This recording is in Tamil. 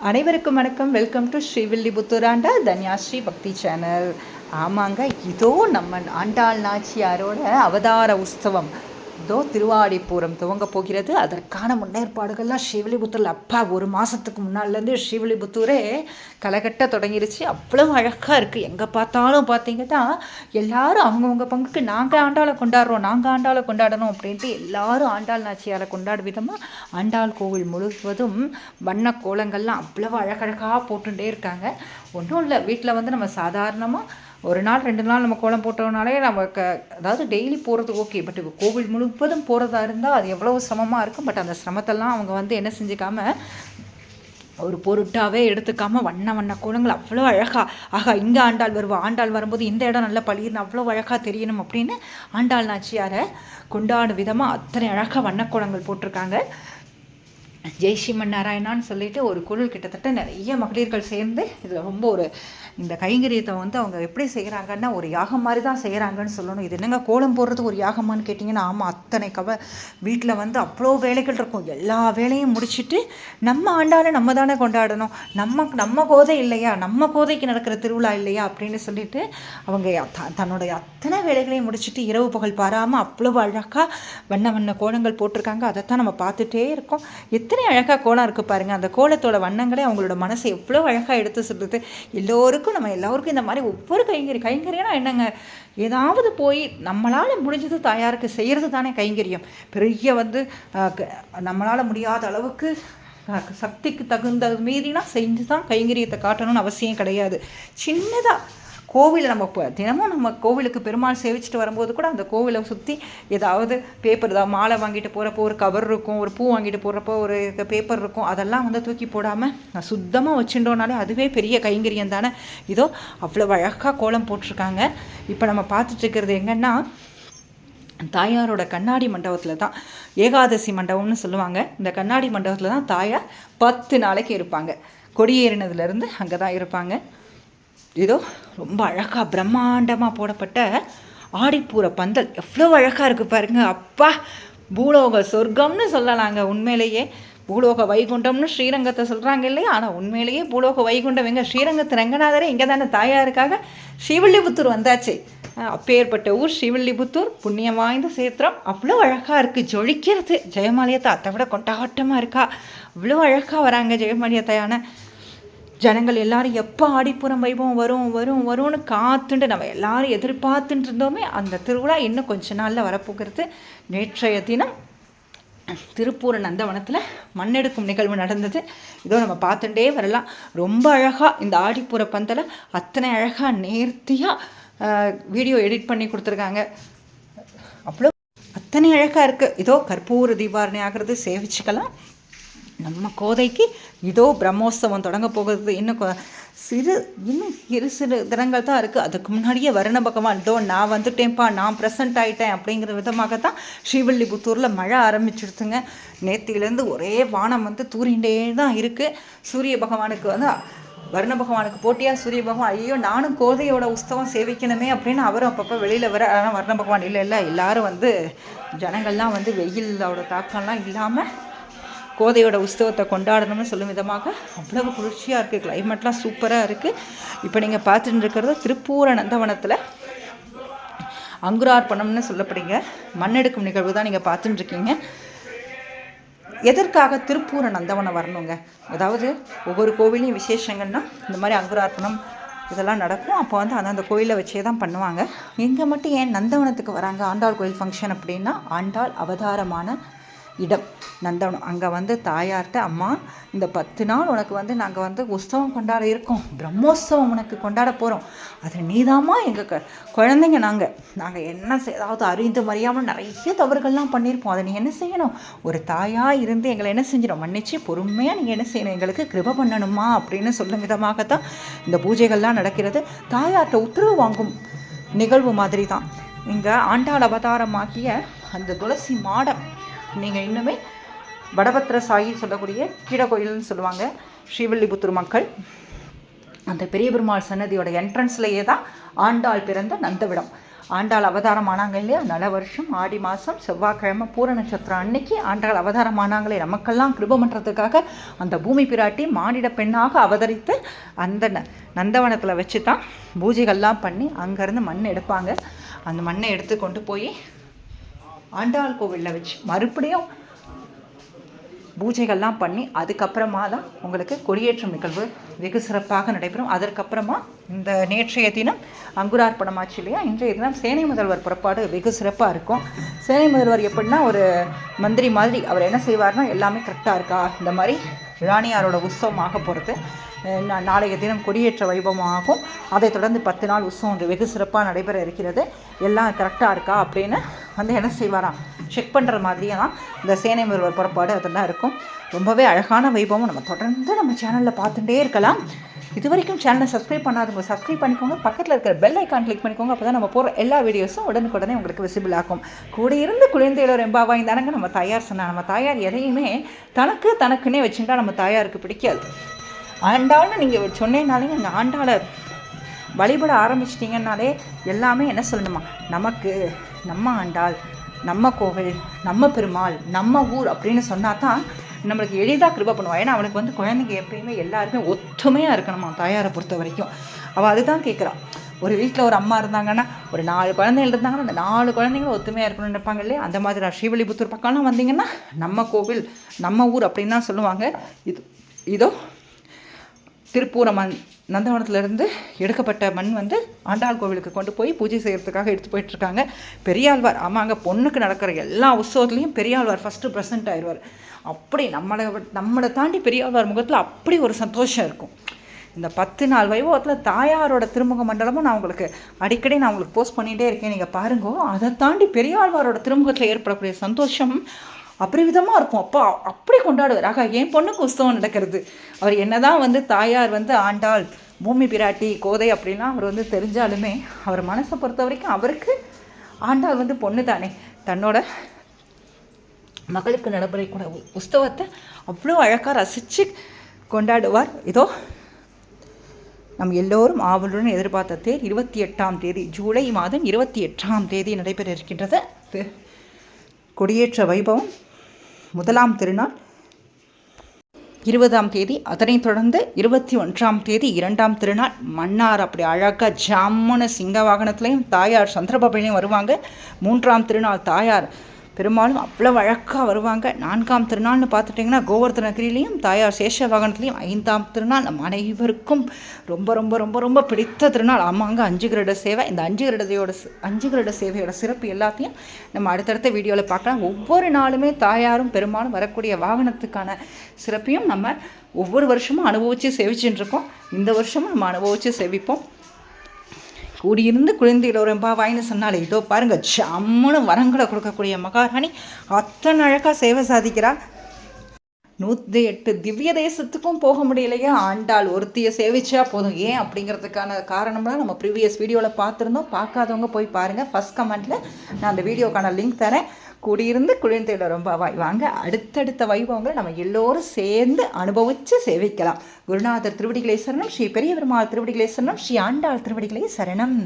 அனைவருக்கும் வணக்கம். Welcome to Srivilliputhur Andal Dhanyasri Bhakti channel. ஆமாங்க இதோ நம்ம ஆண்டாள் நாச்சியாரோட அவதார உற்சவம். இதோ திருவாடிப்பூரம் துவங்க போகிறது. அதற்கான முன்னேற்பாடுகள்லாம் ஸ்ரீவில்லிபுத்தூரில் அப்பா ஒரு மாதத்துக்கு முன்னாடிலேருந்து ஸ்ரீவில்லிபுத்தூரே களைகட்ட தொடங்கிருச்சு. அவ்வளோ அழகாக இருக்குது எங்கே பார்த்தாலும் பார்த்தீங்கன்னா எல்லாரும் அவங்கவுங்க பங்குக்கு நாங்கள் ஆண்டாளை கொண்டாடுறோம் நாங்கள் ஆண்டாளை கொண்டாடணும் அப்படின்ட்டு எல்லாரும் ஆண்டாள் நாச்சியாரை கொண்டாட விதமாக ஆண்டாள் கோவில் முழுவதும் வண்ண கோலங்கள்லாம் அவ்வளோ அழகழகாக போட்டுகிட்டே இருக்காங்க. ஒன்றும் இல்லை வீட்டில் வந்து நம்ம சாதாரணமாக ஒரு நாள் ரெண்டு நாள் நம்ம கோலம் போட்டோம்னாலே நமக்கு அதாவது டெய்லி போகிறது ஓகே பட் கோவில் முழுவதும் போகிறதா இருந்தால் அது எவ்வளோ சிரமமாக இருக்கும். பட் அந்த சிரமத்தெல்லாம் அவங்க வந்து என்ன செஞ்சுக்காம ஒரு பொருட்டாகவே எடுத்துக்காமல் வண்ண வண்ண கோலங்கள் அவ்வளோ அழகாக ஆகா இங்கே ஆண்டாள் வருவா ஆண்டாள் வரும்போது இந்த இடம் நல்ல பளிர்னு அவ்வளோ அழகாக தெரியணும் அப்படின்னு ஆண்டாள் நாச்சியாரை கொண்டாடும் விதமாக அத்தனை அழகாக வண்ணக்கோலங்கள் போட்டிருக்காங்க. ஜெய் ஸ்ரீமன் நாராயணான்னு சொல்லிட்டு ஒரு குழு கிட்டத்தட்ட நிறைய மகளிர்கள் சேர்ந்து இதில் ரொம்ப ஒரு இந்த கைங்கரியத்தை வந்து அவங்க எப்படி செய்கிறாங்கன்னா ஒரு யாகம் மாதிரி தான் செய்கிறாங்கன்னு சொல்லணும். இது என்னங்க கோலம் போடுறது ஒரு யாகமான்னு கேட்டிங்கன்னா ஆமாம் அத்தனை கவ வீட்டில் வந்து அவ்வளோ வேலைகள் இருக்கும். எல்லா வேலையும் முடிச்சுட்டு நம்ம ஆண்டால நம்ம தானே கொண்டாடணும். நம்ம நம்ம கோதை இல்லையா? நம்ம கோதைக்கு நடக்கிற திருவிழா இல்லையா? அப்படின்னு சொல்லிட்டு அவங்க த- தன்னுடைய அத்தனை வேலைகளையும் முடிச்சுட்டு இரவு பகல் பாராமல் அவ்வளோ அழகாக வண்ண வண்ண கோலங்கள் போட்டிருக்காங்க. அதைத்தான் நம்ம பார்த்துட்டே இருக்கோம். எத்தனை அழகாக கோலம் இருக்குது பாருங்கள் அந்த கோலத்தோட வண்ணங்களே அவங்களோட மனசை எவ்வளோ அழகாக எடுத்து சொல்கிறது எல்லோருக்கும் நம்ம எல்லாருக்கும் இந்த மாதிரி ஒவ்வொரு கைங்கறி கைங்கரியம்னா என்னங்க? ஏதாவது போய் நம்மளால் முடிஞ்சது தாயாருக்கு செய்கிறது தானே கைங்கரியம். பெரிய வந்து நம்மளால் முடியாத அளவுக்கு சக்திக்கு தகுந்த மீறினா செஞ்சு தான் கைங்கரியத்தை காட்டணும்னு அவசியம் கிடையாது. சின்னதாக கோவிலை நம்ம இப்போ தினமும் நம்ம கோவிலுக்கு பெருமாள் சேவிச்சுட்டு வரும்போது கூட அந்த கோவிலை சுற்றி ஏதாவது பேப்பர் தான் மாலை வாங்கிட்டு போகிறப்போ ஒரு கவர் இருக்கும் ஒரு பூ வாங்கிட்டு போகிறப்போ ஒரு பேப்பர் இருக்கும். அதெல்லாம் வந்து தூக்கி போடாமல் சுத்தமாக வச்சுட்டோம்னாலே அதுவே பெரிய கைங்கரியம் தானே. இதோ அவ்வளோ அழகாக கோலம் போட்டிருக்காங்க. இப்போ நம்ம பார்த்துட்ருக்கிறது எங்கன்னா தாயாரோட கண்ணாடி மண்டபத்தில் தான் ஏகாதசி மண்டபம்னு சொல்லுவாங்க. இந்த கண்ணாடி மண்டபத்தில் தான் தாயார் பத்து நாளைக்கு இருப்பாங்க. கொடியேறினதுலேருந்து அங்கே தான் இருப்பாங்க. இதோ ரொம்ப அழகாக பிரம்மாண்டமாக போடப்பட்ட ஆடிப்பூர பந்தல். எவ்வளோ அழகாக இருக்குது பாருங்க. அப்பா பூலோக சொர்க்கம்னு சொல்லலாங்க. உண்மையிலேயே பூலோக வைகுண்டம்னு ஸ்ரீரங்கத்தை சொல்கிறாங்க இல்லையா? ஆனால் உண்மையிலேயே பூலோக வைகுண்டம் எங்கே? ஸ்ரீரங்கத்து ரங்கநாதரே இங்கே தானே தாயாருக்காக ஸ்ரீவில்லிபுத்தூர் வந்தாச்சு. அப்பேற்பட்ட ஊர் ஸ்ரீவில்லிபுத்தூர் புண்ணியம் வாய்ந்த சேத்திரம். அவ்வளோ அழகாக இருக்குது ஜொலிக்கிறது. ஜெயமாலியத்தை அதை விட கொண்டாட்டமாக இருக்கா? அவ்வளோ அழகாக வராங்க ஜெயமாலியத்தையான ஜனங்கள் எல்லாரும் எப்போ ஆடிப்புறம் வைபவம் வரும் வரும் வரும்னு காத்துட்டு நம்ம எல்லாரும் எதிர்பார்த்துட்டு இருந்தோமே அந்த திருவிழா இன்னும் கொஞ்ச நாளில் வரப்போகிறது. நேற்றைய தினம் திருப்பூர் நந்தவனத்தில் மண்ணெடுக்கும் நிகழ்வு நடந்தது. இதோ நம்ம பார்த்துட்டே வரலாம். ரொம்ப அழகாக இந்த ஆடிப்புற பந்தலை அத்தனை அழகாக நேர்த்தியாக வீடியோ எடிட் பண்ணி கொடுத்துருக்காங்க. அவ்வளோ அத்தனை அழகாக இருக்குது இதோ கற்பூர தீபாரணை ஆகிறது சேவிச்சுக்கலாம். நம்ம கோதைக்கு இதோ பிரம்மோத்சவம் தொடங்க போகிறது. இன்னும் கொ- சிறு இன்னும் சிறு சிறு தினங்கள் தான் இருக்குது அதுக்கு முன்னாடியே வருண பகவான் இதோ நான் வந்துட்டேன்ப்பா நான் ப்ரெசன்ட் ஆகிட்டேன் அப்படிங்கிற விதமாக தான் ஸ்ரீவில்லிபுத்தூரில் மழை ஆரம்பிச்சிடுதுங்க நேத்திலேருந்து ஒரே வானம் வந்து தூரிண்டே தான் இருக்குது சூரிய பகவானுக்கு வந்து வருண பகவானுக்கு போட்டியாக சூரிய பகவான் ஐயோ நானும் கோதையோட உற்சவம் சேவிக்கணுமே அப்படின்னு அவரும் அப்பப்போ வெளியில் வர ஆனால் வருண பகவான் இல்லை இல்லை எல்லாரும் வந்து ஜனங்கள்லாம் வந்து வெயிலோட தாக்கம்லாம் இல்லாமல் கோதையோட உற்சவத்தை கொண்டாடணும்னு சொல்லும் விதமாக அவ்வளவு குளிர்ச்சியாக இருக்குது கிளைமேட்லாம் சூப்பராக இருக்குது இப்போ நீங்கள் பார்த்துட்டு இருக்கிறது திருப்பூர நந்தவனத்தில் அங்குரார்ப்பணம்னு சொல்லப்படுங்க. மண்ணெடுக்கும் நிகழ்வு தான் நீங்கள் பார்த்துட்டு இருக்கீங்க. எதற்காக திருப்பூர நந்தவனம் வரணுங்க? அதாவது ஒவ்வொரு கோவிலையும் விசேஷங்கள்னா இந்த மாதிரி அங்குரார்ப்பணம் இதெல்லாம் நடக்கும். அப்போ வந்து அந்தந்த கோயிலை வச்சே தான் பண்ணுவாங்க. இங்கே மட்டும் ஏன் நந்தவனத்துக்கு வராங்க? ஆண்டாள் கோயில் ஃபங்க்ஷன் அப்படின்னா ஆண்டாள் அவதாரமான இடம். நந்தவனம். அங்கே வந்து தாயார்கிட்ட அம்மா இந்த பத்து நாள் உனக்கு வந்து நாங்கள் வந்து உற்சவம் கொண்டாட இருக்கோம். பிரம்மோற்சவம் உனக்கு கொண்டாட போகிறோம் அது நீதாம்மா எங்கள் க குழந்தைங்க நாங்கள் நாங்கள் என்ன ஏதாவது அதாவது அறிந்து மறியாமல் நிறைய தவறுகள்லாம் பண்ணியிருப்போம். அதை நீ என்ன செய்யணும்? ஒரு தாயாக இருந்து எங்களை என்ன செஞ்சிடும்? மன்னிச்சு பொறுமையாக நீங்கள் என்ன செய்யணும்? எங்களுக்கு கிருப பண்ணணுமா? அப்படின்னு சொல்லும் விதமாகத்தான் இந்த பூஜைகள்லாம் நடக்கிறது. தாயார்கிட்ட உத்தரவு வாங்கும் நிகழ்வு மாதிரி தான் இங்கே ஆண்டாள் அவதாரமாகிய அந்த துளசி மாடம் நீங்கள் இன்னுமே வடபத்திர சாயி சொல்லக்கூடிய கீழ கோயில்னு சொல்லுவாங்க ஸ்ரீவில்லிபுத்தூர் மக்கள். அந்த பெரிய பெருமாள் சன்னதியோட என்ட்ரன்ஸ்லேயே தான் ஆண்டாள் பிறந்த நந்தவிடம். ஆண்டாள் அவதாரம் ஆனாங்க இல்லையா? நல்ல வருஷம் ஆடி மாதம் செவ்வாய்க்கிழமை பூர நட்சத்திரம். அன்னைக்கு ஆண்டாள் அவதாரம் ஆனாங்களே நமக்கெல்லாம் கிருப பண்ணுறதுக்காக அந்த பூமி பிராட்டி மானிட பெண்ணாக அவதரித்து அந்த ந- நந்தவனத்தில் வச்சு தான் பூஜைகள்லாம் பண்ணி அங்கேருந்து மண் எடுப்பாங்க. அந்த மண்ணை எடுத்து கொண்டு போய் ஆண்டாள் கோவிலில் வச்சு மறுபடியும் பூஜைகள்லாம் பண்ணி அதுக்கப்புறமா தான் உங்களுக்கு கொடியேற்றம் நிகழ்வு வெகு சிறப்பாக நடைபெறும். அதற்கப்புறமா இந்த நேற்றைய தினம் அங்குரார்ப்பணமாச்சு இல்லையா? இன்றைய தினம் சேனை முதல்வர் புறப்பாடு வெகு சிறப்பாக இருக்கும். சேனை முதல்வர் எப்படின்னா ஒரு மந்திரி மாதிரி அவர் என்ன செய்வார்னா எல்லாமே கரெக்டாக இருக்கா? இந்த மாதிரி ராணியாரோட உற்சவமாக போகிறது நா- நாளைய தினம் கொடியேற்ற வைபவமாகும் அதைத் தொடர்ந்து பத்து நாள் உற்சவம் வெகு சிறப்பாக நடைபெற இருக்கிறது. எல்லாம் கரெக்டாக இருக்கா அப்படின்னு வந்து என்ன செய்வாராம் செக் பண்ணுற மாதிரியெல்லாம் இந்த சேனை முதல்வர் புறப்பாடு அதெல்லாம் இருக்கும். ரொம்பவே அழகான வைபவம். நம்ம தொடர்ந்து நம்ம சேனலில் பார்த்துட்டே இருக்கலாம். இது வரைக்கும் சேனலை சப்ஸ்கிரைப் பண்ணாதவங்க சப்ஸ்கிரைப் பண்ணிக்கோங்க. பக்கத்தில் இருக்கிற பெல் ஐக்கான் கிளிக் பண்ணிக்கோங்க. அப்போ தான் நம்ம போகிற எல்லா வீடியோஸும் உடனுக்குடனே உங்களுக்கு விசிபிள் ஆகும். கூட இருந்து குழந்தையோட ரெம்பாவாய் தானங்க நம்ம தாயார் சொன்னால் நம்ம தாயார் எதையுமே தனக்கு தனக்குன்னே வச்சுட்டா நம்ம தாயாருக்கு பிடிக்காது. ஆண்டாள்னு நீங்கள் சொன்னேனாலே அந்த ஆண்டாளை வழிபட ஆரம்பிச்சிட்டிங்கன்னாலே எல்லாமே என்ன சொல்லணுமா? நமக்கு நம்ம ஆண்டாள் நம்ம கோவில் நம்ம பெருமாள் நம்ம ஊர் அப்படின்னு சொன்னால் தான் நம்மளுக்கு எளிதாக கிருப பண்ணுவாள் ஏன்னா அவனுக்கு வந்து குழந்தைங்க எப்பயுமே எல்லாருமே ஒத்துமையாக இருக்கணுமா தாயாரை பொறுத்த வரைக்கும். அவள் அதுதான் கேட்குறான் ஒரு வீட்டில் ஒரு அம்மா இருந்தாங்கன்னா ஒரு நாலு குழந்தைகள் இருந்தாங்கன்னா அந்த நாலு குழந்தைங்களும் ஒத்துமையாக இருக்கணும்னு நினைப்பாங்க இல்லையா? அந்த மாதிரி நான் ஸ்ரீவில்லிபுத்தூர் பக்கம்லாம் வந்தீங்கன்னா நம்ம கோவில் நம்ம ஊர் அப்படின்னு தான் சொல்லுவாங்க. இது இதோ திருப்பூர மண் நந்தவனத்திலிருந்து எடுக்கப்பட்ட மண் வந்து ஆண்டாள் கோவிலுக்கு கொண்டு போய் பூஜை செய்கிறதுக்காக எடுத்து போயிட்டுருக்காங்க. பெரியாழ்வார் ஆமாங்க பொண்ணுக்கு நடக்கிற எல்லா உற்சவத்துலேயும் பெரியாழ்வார் ஃபஸ்ட்டு ப்ரெசென்ட் ஆயிடுவார். அப்படி நம்மளை நம்மளை தாண்டி பெரியாழ்வார் முகத்தில் அப்படி ஒரு சந்தோஷம் இருக்கும். இந்த பத்து நாள் வைபவத்தில் தாயாரோட திருமுக மண்டலமும் நான் உங்களுக்கு அடிக்கடி நான் உங்களுக்கு போஸ்ட் பண்ணிகிட்டே இருக்கேன். நீங்கள் பாருங்க அதை தாண்டி பெரியாழ்வாரோட திருமுகத்தில் ஏற்படக்கூடிய சந்தோஷம் அபரிவிதமாக இருக்கும். அப்போ அப்படி கொண்டாடுவார். ஆகா என் பொண்ணுக்கு உற்சவம் நடக்கிறது. அவர் என்னதான் வந்து தாயார் வந்து ஆண்டாள் பூமி பிராட்டி கோதை அப்படின்னா அவர் வந்து தெரிஞ்சாலுமே அவர் மனசை பொறுத்த வரைக்கும் அவருக்கு ஆண்டாள் வந்து பொண்ணு தானே தன்னோட மகளுக்கு நடைபெறக்கூட உற்சவத்தை அவ்வளோ அழகாக ரசித்து கொண்டாடுவார். இதோ நம் எல்லோரும் ஆவலுடன் எதிர்பார்த்த தேர் இருபத்தி எட்டாம் தேதி ஜூலை மாதம் இருபத்தி எட்டாம் தேதி நடைபெற இருக்கின்றது. கொடியேற்ற வைபவம். முதலாம் திருநாள். இருபதாம் தேதி அதனைத் தொடர்ந்து இருபத்தி ஒன்றாம் தேதி இரண்டாம் திருநாள். மன்னார் அப்படி அழகாக ஜாமுன சிங்க வாகனத்துலேயும் தாயார் சந்திரபாபுலையும் வருவாங்க. மூன்றாம் திருநாள் தாயார் பெரும்பாலும் அவ்வளோ அழகாக வருவாங்க. நான்காம் திருநாள்னு பார்த்துட்டிங்கன்னா கோவர்தனகிரிலையும் தாயார் சேஷ வாகனத்துலேயும் ஐந்தாம் திருநாள் நம் அனைவருக்கும் ரொம்ப ரொம்ப ரொம்ப ரொம்ப பிடித்த திருநாள். ஆமாங்க அஞ்சு கிரட சேவை. இந்த அஞ்சு கிரடதையோட அஞ்சு கிரட சேவையோட சிறப்பு எல்லாத்தையும் நம்ம அடுத்தடுத்த வீடியோவில் பார்க்கலாம். ஒவ்வொரு நாளுமே தாயாரும் பெரும்பாலும் வரக்கூடிய வாகனத்துக்கான சிறப்பையும் நம்ம ஒவ்வொரு வருஷமும் அனுபவித்து சேவிச்சுட்டு இருக்கோம். இந்த வருஷமும் நம்ம அனுபவித்து சேவிப்போம். கூடியிருந்து குழந்தையில் ரொம்ப வாயின்னு சொன்னாலே இதோ பாருங்க ஜம்முன்னு வரங்களை கொடுக்கக்கூடிய மகாராணி அத்தனை அழகாக சேவை சாதிக்கிறாள். நூற்றி எட்டு திவ்ய தேசத்துக்கும் போக முடியலையா ஆண்டாள் ஒருத்தியை சேவிச்சா போதும். ஏன் அப்படிங்கிறதுக்கான காரணம்லாம் நம்ம ப்ரீவியஸ் வீடியோவில் பார்த்துருந்தோம். பார்க்காதவங்க போய் பாருங்கள் ஃபஸ்ட் கமெண்ட்டில் நான் அந்த வீடியோக்கான லிங்க் தரேன். கூடியிருந்து குழந்தையில ரொம்ப வாய் வாங்க. அடுத்தடுத்த வைபவங்களை நம்ம எல்லோரும் சேர்ந்து அனுபவித்து சேவிக்கலாம். குருநாதர் திருவடிகளே சரணம். ஸ்ரீ பெரிய பெருமாள் திருவடிகளே சரணம். ஸ்ரீ ஆண்டாள் திருவடிகளே சரணம்.